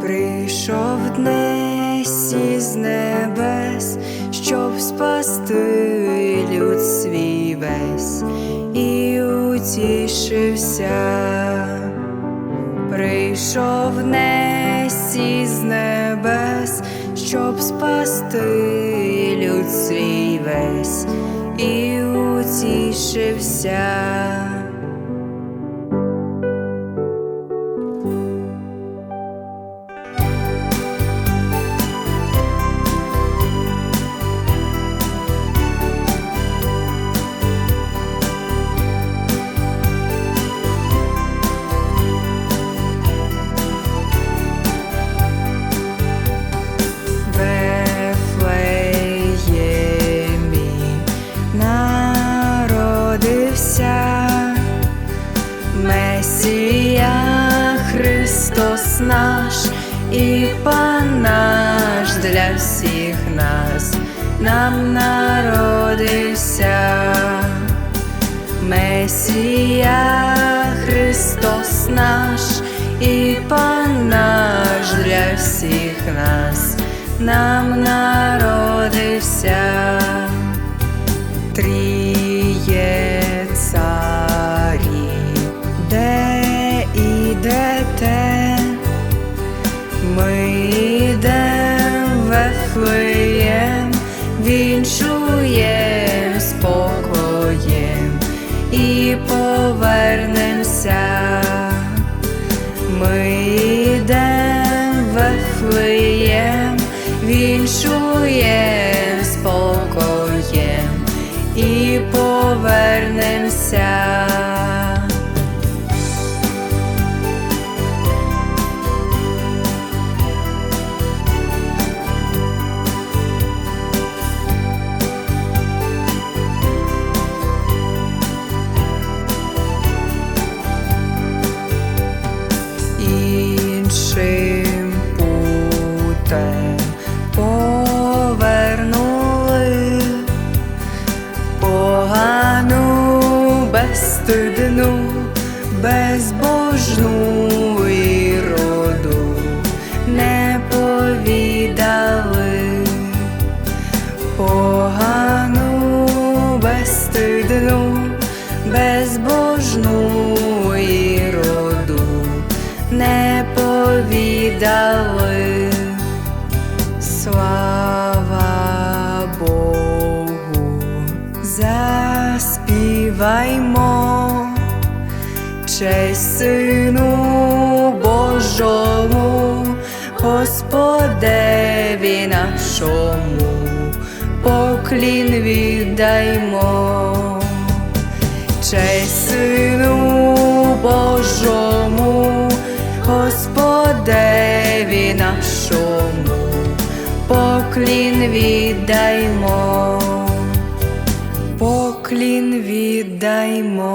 прийшов днесь із небес, щоб спасти люд свій весь. І утішився, прийшов днесь із небес, щоб спасти люд свій весь. І утішився. Наш і Пан наш для всіх нас нам народився. Месія Христос наш і Пан наш для всіх нас нам народився. quickly безстидну, безбожну честь Сину Божому, Господеві нашому, поклін віддаймо. Честь Сину Божому, Господеві нашому, поклін віддаймо, поклін віддаймо.